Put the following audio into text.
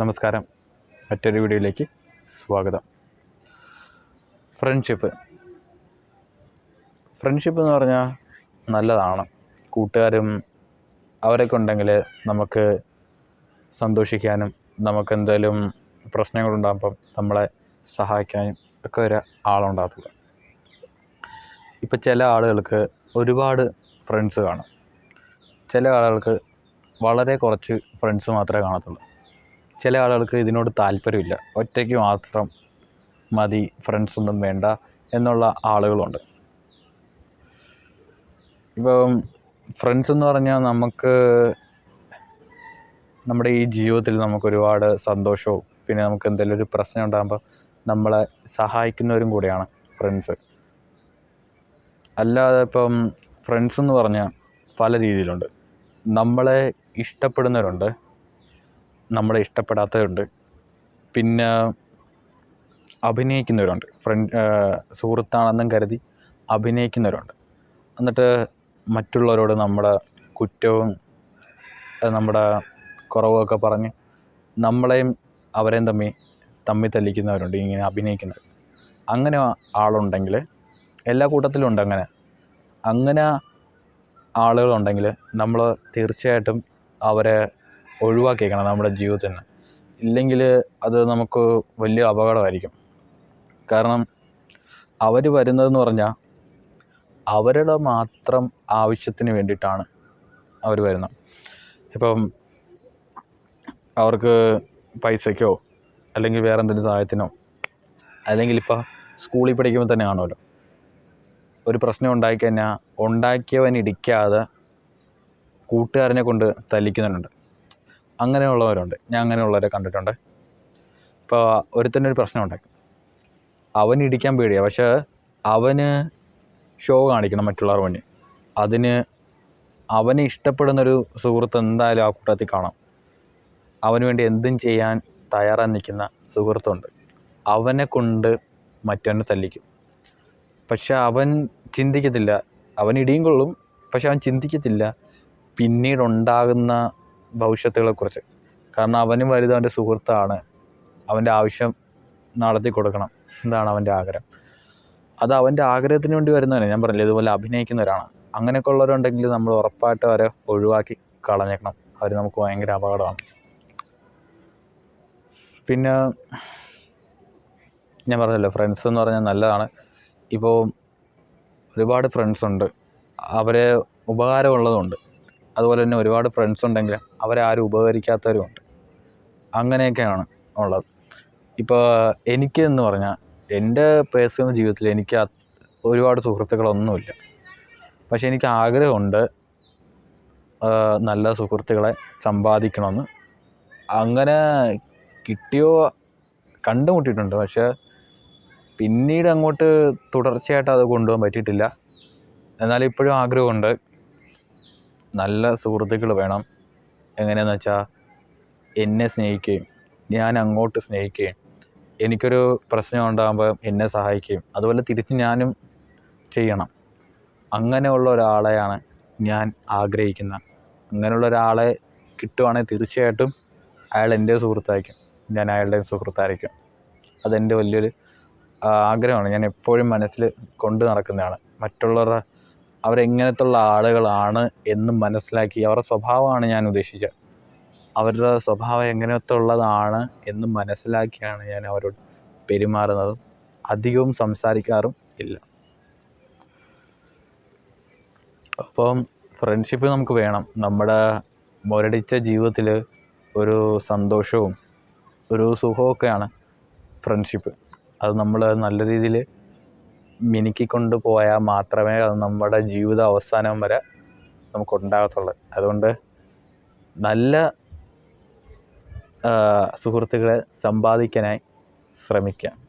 നമസ്കാരം. മറ്റൊരു വീഡിയോയിലേക്ക് സ്വാഗതം. ഫ്രണ്ട്ഷിപ്പ് ഫ്രണ്ട്ഷിപ്പ് എന്ന് പറഞ്ഞാൽ നല്ലതാണ്. കൂട്ടുകാരും അവരൊക്കെ ഉണ്ടെങ്കിൽ നമുക്ക് സന്തോഷിക്കാനും നമുക്ക് എന്തെങ്കിലും പ്രശ്നങ്ങളുണ്ടാകുമ്പം നമ്മളെ സഹായിക്കാനും ഒക്കെ ഒരു ആളുണ്ടാകത്തുള്ളൂ ഇപ്പം ചില ആളുകൾക്ക് ഒരുപാട് ഫ്രണ്ട്സ് കാണും. ചില ആളുകൾക്ക് വളരെ കുറച്ച് ഫ്രണ്ട്സ് മാത്രമേ കാണത്തുള്ളൂ. ചില ആളുകൾക്ക് ഇതിനോട് താല്പര്യമില്ല. ഒറ്റയ്ക്ക് മാത്രം മതി ഫ്രണ്ട്സ് ഒന്നും വേണ്ട എന്നുള്ള ആളുകളുണ്ട്. ഇപ്പം ഫ്രണ്ട്സ് എന്ന് പറഞ്ഞാൽ നമുക്ക് നമ്മുടെ ഈ ജീവിതത്തിൽ നമുക്ക് ഒരുപാട് സന്തോഷവും പിന്നെ നമുക്ക് എന്തെങ്കിലും ഒരു പ്രശ്നം ഉണ്ടാകുമ്പോൾ നമ്മളെ സഹായിക്കുന്നവരും കൂടിയാണ് ഫ്രണ്ട്സ് അല്ലാതെ ഇപ്പം ഫ്രണ്ട്സ് എന്ന് പറഞ്ഞാൽ പല രീതിയിലുണ്ട്. നമ്മളെ ഇഷ്ടപ്പെടുന്നവരുണ്ട്. നമ്മളെ ഇഷ്ടപ്പെടാത്തവരുണ്ട്. പിന്നെ അഭിനയിക്കുന്നവരുണ്ട്. ഫ്രണ്ട് സുഹൃത്താണെന്നും കരുതി അഭിനയിക്കുന്നവരുണ്ട്. എന്നിട്ട് മറ്റുള്ളവരോട് നമ്മുടെ കുറ്റവും നമ്മുടെ കുറവുമൊക്കെ പറഞ്ഞ് നമ്മളെയും അവരെയും തമ്മിൽ തമ്മിൽ തല്ലിക്കുന്നവരുണ്ട് ഇങ്ങനെ അഭിനയിക്കുന്നത് അങ്ങനെ ആളുണ്ടെങ്കിൽ എല്ലാ കൂട്ടത്തിലും ഉണ്ട് അങ്ങനെ. അങ്ങനെ ആളുകളുണ്ടെങ്കിൽ നമ്മൾ തീർച്ചയായിട്ടും അവരെ ഒഴിവാക്കിയേക്കണം നമ്മുടെ ജീവിതത്തിൽ നിന്ന് ഇല്ലെങ്കിൽ അത് നമുക്ക് വലിയ അപകടമായിരിക്കും. കാരണം അവർ വരുന്നതെന്ന് പറഞ്ഞാൽ അവരുടെ മാത്രം ആവശ്യത്തിന് വേണ്ടിയിട്ടാണ് അവർ വരുന്നത്. ഇപ്പം അവർക്ക് പൈസയ്ക്കോ അല്ലെങ്കിൽ വേറെ എന്തെങ്കിലും സഹായത്തിനോ അല്ലെങ്കിൽ ഇപ്പോൾ സ്കൂളിൽ പഠിക്കുമ്പോൾ തന്നെ കാണുമല്ലോ. ഒരു പ്രശ്നം ഉണ്ടായിക്കഴിഞ്ഞാൽ ഉണ്ടാക്കിയവൻ ഇടിക്കാതെ കൂട്ടുകാരനെ കൊണ്ട് തല്ലിക്കുന്നവരുണ്ട് അങ്ങനെയുള്ളവരുണ്ട്. ഞാൻ അങ്ങനെയുള്ളവരെ കണ്ടിട്ടുണ്ട്. ഇപ്പോൾ പ്രശ്നം പ്രശ്നമുണ്ട്. അവൻ ഇടിക്കാൻ പേടിയാണ് പക്ഷേ അവന് ഷോ കാണിക്കണം മറ്റുള്ളവർ മുന്നിൽ അതിന് അവനെ ഇഷ്ടപ്പെടുന്നൊരു സുഹൃത്ത് എന്തായാലും ആ കൂട്ടത്തിൽ കാണാം. അവന് വേണ്ടി എന്തും ചെയ്യാൻ തയ്യാറായി നിൽക്കുന്ന സുഹൃത്തുണ്ട്. അവനെ കൊണ്ട് മറ്റവനെ തല്ലിക്കും. പക്ഷെ അവൻ ചിന്തിക്കത്തില്ല. അവൻ ഇടിയും കൊള്ളും. പക്ഷെ അവൻ ചിന്തിക്കത്തില്ല. പിന്നീടുണ്ടാകുന്ന ഭവിഷ്യത്തുകളെക്കുറിച്ച്. കാരണം അവനും വലുത് അവന്റെ സുഹൃത്താണ്. അവന്റെ ആവശ്യം നടത്തി കൊടുക്കണം. എന്താണ് അവന്റെ ആഗ്രഹം. അത് അവന്റെ ആഗ്രഹത്തിന് വേണ്ടി വരുന്നവരാണ് ഞാൻ പറഞ്ഞില്ലേ ഇതുപോലെ അഭിനയിക്കുന്നവരാണ്. അങ്ങനെയൊക്കെ ഉള്ളവരുണ്ടെങ്കിൽ നമ്മൾ ഉറപ്പായിട്ട് അവരെ ഒഴിവാക്കി കളഞ്ഞേക്കണം. അവർ നമുക്ക് ഭയങ്കര അപകടമാണ്. പിന്നെ ഞാൻ പറഞ്ഞല്ലോ ഫ്രണ്ട്സ് എന്ന് പറഞ്ഞാൽ നല്ലതാണ്. ഇപ്പോൾ ഒരുപാട് ഫ്രണ്ട്സ് ഉണ്ട്. അവരെ ഉപകാരമുള്ളതുണ്ട്. അതുപോലെ തന്നെ ഒരുപാട് ഫ്രണ്ട്സ് ഉണ്ടെങ്കിൽ അവരെ ആരും ഉപകരിക്കാത്തവരുമുണ്ട് അങ്ങനെയൊക്കെയാണ് ഉള്ളത്. ഇപ്പോൾ എനിക്ക് എന്ന് പറഞ്ഞാൽ എന്റെ പേഴ്സണൽ ജീവിതത്തിൽ എനിക്ക് ഒരുപാട് സുഹൃത്തുക്കളൊന്നുമില്ല. പക്ഷേ എനിക്ക് ആഗ്രഹമുണ്ട് നല്ല സുഹൃത്തുക്കളെ സമ്പാദിക്കണമെന്ന്. അങ്ങനെ കിട്ടിയോ കണ്ടുമുട്ടിയിട്ടുണ്ട്. പക്ഷേ പിന്നീട് അങ്ങോട്ട് തുടർച്ചയായിട്ട് അത് കൊണ്ടുപോകാൻ പറ്റിയിട്ടില്ല. എന്നാൽ ഇപ്പോഴും ആഗ്രഹമുണ്ട്. നല്ല സുഹൃത്തുക്കൾ വേണം. എങ്ങനെയാന്ന് വെച്ചാൽ എന്നെ സ്നേഹിക്കുകയും ഞാൻ അങ്ങോട്ട് സ്നേഹിക്കുകയും എനിക്കൊരു പ്രശ്നം ഉണ്ടാകുമ്പോൾ എന്നെ സഹായിക്കുകയും അതുപോലെ തിരിച്ച് ഞാനും ചെയ്യണം. അങ്ങനെയുള്ള ഒരാളെയാണ് ഞാൻ ആഗ്രഹിക്കുന്നത്. അങ്ങനെയുള്ള ഒരാളെ കിട്ടുവാണെങ്കിൽ തീർച്ചയായിട്ടും അയാൾ എന്റെ സുഹൃത്തായിരിക്കും. ഞാൻ അയാളുടെ സുഹൃത്തായിരിക്കും. അതെന്റെ വലിയൊരു ആഗ്രഹമാണ്. ഞാൻ എപ്പോഴും മനസ്സിൽ കൊണ്ട് നടക്കുന്നതാണ്. മറ്റുള്ളവരുടെ അവരെങ്ങനത്തുള്ള ആളുകളാണ് എന്ന് മനസ്സിലാക്കി അവരുടെ സ്വഭാവമാണ് ഞാൻ ഉദ്ദേശിച്ചത്. അവരുടെ സ്വഭാവം എങ്ങനത്തെ ഉള്ളതാണ് എന്ന് മനസ്സിലാക്കിയാണ് ഞാൻ അവരോട് പെരുമാറുന്നതും. അധികവും സംസാരിക്കാറും ഇല്ല. അപ്പം ഫ്രണ്ട്ഷിപ്പ് നമുക്ക് വേണം. നമ്മുടെ മുരടിച്ച ജീവിതത്തിൽ ഒരു സന്തോഷവും ഒരു സുഖമൊക്കെയാണ് ഫ്രണ്ട്ഷിപ്പ് അത് നമ്മൾ നല്ല രീതിയിൽ മിനുക്കിക്കൊണ്ട് പോയാൽ മാത്രമേ അത് നമ്മുടെ ജീവിത അവസാനം വരെ നമുക്ക് ഉണ്ടാകത്തുള്ളൂ അതുകൊണ്ട് നല്ല സുഹൃത്തുക്കളെ സമ്പാദിക്കാനായി ശ്രമിക്കാം.